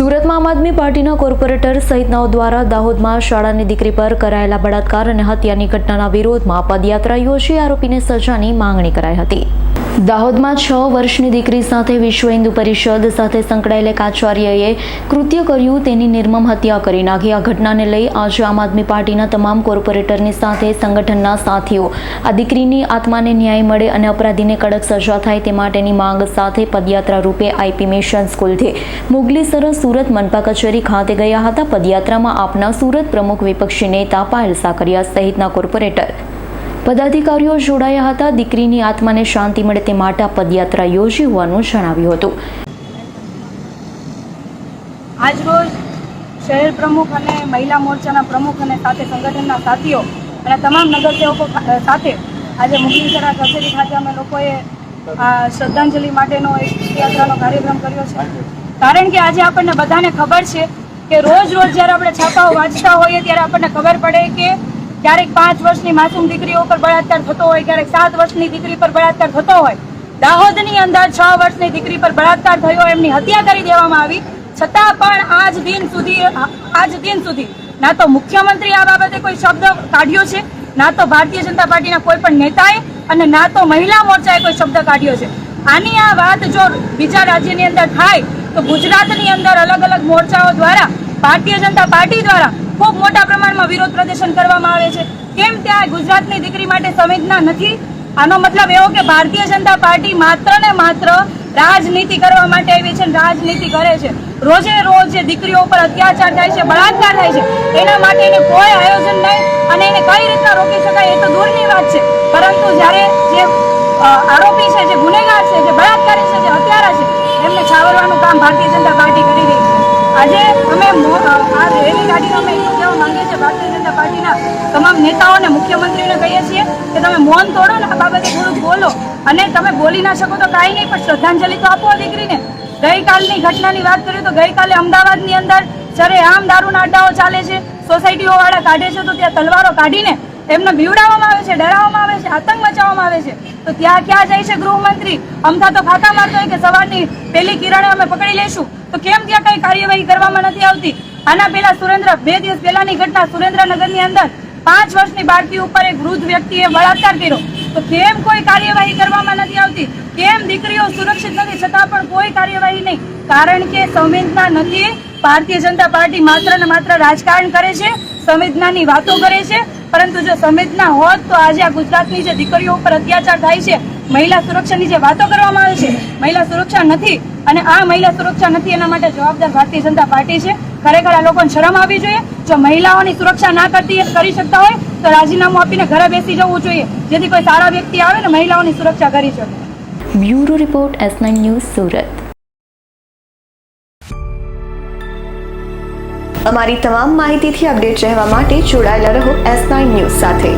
સુરતમાં આમ આદમી પાર્ટીના કોર્પોરેટર સહિતનાઓ દ્વારા દાહોદમાં શાળાની દીકરી પર કરાયેલા બળાત્કાર અને હત્યાની ઘટનાના વિરોધમાં પદયાત્રા યોજી આરોપીને સજાની માંગણી કરાઈ હતી. દાહોદમાં છ વર્ષની દીકરી સાથે વિશ્વ હિન્દુ પરિષદ સાથે સંકળાયેલા એક આચાર્યએ કૃત્ય કર્યું, તેની નિર્મમ હત્યા કરી નાખી. આ ઘટનાને લઈ આજે આમ આદમી પાર્ટીના તમામ કોર્પોરેટરની સાથે સંગઠનના સાથીઓ, આ દીકરીની આત્માને ન્યાય મળે અને અપરાધીને કડક સજા થાય તે માટેની માંગ સાથે પદયાત્રા રૂપે આઈપી મિશન સ્કૂલથી મુગલી સરસ સુરત મનપા કચેરી ખાતે ગયા હતા. પદયાત્રામાં આપના સુરત પ્રમુખ વિપક્ષી નેતા પાયલ સાકરિયા સહિતના કોર્પોરેટર પદાધિકારીઓ જોડાયા હતા. દીકરીની આત્માને શાંતિ મળે તે માટે આ પદયાત્રા યોજી હોવાનું જણાવ્યું હતું. આજરોજ શહેર પ્રમુખ અને મહિલા મોરચાના પ્રમુખ અને સાથે સંગઠનના સાથીઓ અને તમામ નગરસેવકો સાથે આજે મુગલીસરા કચેરી ખાતે અમે લોકોએ શ્રદ્ધાંજલિ માટેનો એક યાત્રાનો કાર્યક્રમ કર્યો છે. કારણ કે આજે આપણને બધાને ખબર છે કે રોજ રોજ જ્યારે આપણે છાપાઓ વાંચતા હોઈએ ત્યારે આપણને ખબર પડે કે ક્યારેક પાંચ વર્ષની માસૂમ દીકરીઓ પર બળાત્કાર થતો હોય, ક્યારેક સાત વર્ષની દીકરી પર બળાત્કાર થતો હોય. દાહોદની અંદર છ વર્ષની દીકરી પર બળાત્કાર થયો, એમની હત્યા કરી દેવામાં આવી. છતાં પણ આજ દિન સુધી, આજ દિન સુધી ના તો મુખ્યમંત્રી આ બાબતે કોઈ શબ્દ કાઢ્યો છે, ના તો ભારતીય જનતા પાર્ટીના કોઈ પણ નેતાએ અને ના તો મહિલા મોરચાએ કોઈ શબ્દ કાઢ્યો છે. આની આ વાત જો બીજા રાજ્યની અંદર થાય, તો ગુજરાતની અંદર અલગ અલગ મોરચાઓ દ્વારા, ભારતીય જનતા પાર્ટી દ્વારા ખૂબ મોટા પ્રમાણમાં વિરોધ પ્રદર્શન કરવામાં આવે છે. કેમ ત્યાં ગુજરાતની દીકરી માટે સંવેદના નથી? આનો મતલબ એવો કે ભારતીય જનતા પાર્ટી માત્ર ને માત્ર રાજનીતિ કરવા માટે આવી છે રાજનીતિ કરે છે. રોજે રોજ જે દીકરીઓ ઉપર અત્યાચાર થાય છે, બળાત્કાર થાય છે, એના માટે એને કોઈ આયોજન નહીં અને એને કઈ રીતના રોકી શકાય એ તો દૂરની વાત છે. પરંતુ જ્યારે જે આરોપી છે, જે ગુનેગાર છે, જે બળાત્કારી છે, જે હત્યારા છે, એમને છાવરવાનું કામ ભારતીય જનતા પાર્ટી કરી રહી છે. આજે અમે તમે મૌન તોડો ને આ બાબતે થોડુંક બોલો. અને તમે બોલી ના શકો તો કાંઈ નહીં, પણ શ્રદ્ધાંજલિ તો આપો દીકરીને. ગઈકાલની ઘટનાની વાત કરીએ તો ગઈકાલે અમદાવાદની અંદર સરેઆમ દારૂના અડ્ડાઓ ચાલે છે સોસાયટીઓ વાળા કાઢે છે, તો ત્યાં તલવારો કાઢીને એમને બીવડાવવામાં આવે છે, ડરાવવામાં આવે છે, આતંક મચાવવામાં આવે છે. તો ત્યાં ક્યાં જાય છે ગૃહમંત્રી? અમથા તો ફાકા મારતો હોય કે સવારની પહેલી કિરણે અમે પકડી લઈશું. તો કેમ ત્યાં કઈ કાર્યવાહી કરવામાં નથી આવતી? આના પહેલા સુરેન્દ્ર, બે દિવસ પહેલાની ઘટના સુરેન્દ્રનગરની અંદર પાંચ વર્ષની બાળકી ઉપર એક વૃદ્ધ વ્યક્તિએ બળાત્કાર કર્યો. તો કેમ કોઈ કાર્યવાહી કરવામાં નથી આવતી? કેમ દીકરીઓ સુરક્ષિત નથી? છતાં પણ કોઈ કાર્યવાહી નહીં. કારણ કે સંવેદના નથી. ભારતીય જનતા પાર્ટી માત્ર ને માત્ર રાજકારણ કરે છે, સંવેદનાની વાતો કરે છે. પરંતુ જો સંવેદના હોત તો આજે આ ગુજરાતની જે દીકરીઓ ઉપર અત્યાચાર થાય છે, મહિલા સુરક્ષાની જે વાતો કરવામાં આવે છે, મહિલા સુરક્ષા નથી. અને આ મહિલા સુરક્ષા નથી એના માટે જવાબદાર ભારતીય જનતા પાર્ટી છે. ખરેખર આ લોકોને શરમ આવવી જોઈએ. જો મહિલાઓની સુરક્ષા ના કરતી કરી શકતા હોય તો રાજીનામું આપીને ઘરે બેસી જવું જોઈએ. જેથી કોઈ સારા વ્યક્તિ આવે ને મહિલાઓની સુરક્ષા કરી શકે. Bureau report S news Surat. અમારી તમામ માહિતીથી અપડેટ રહેવા માટે જોડાયેલા રહો એસ નાઇન ન્યૂઝ સાથે.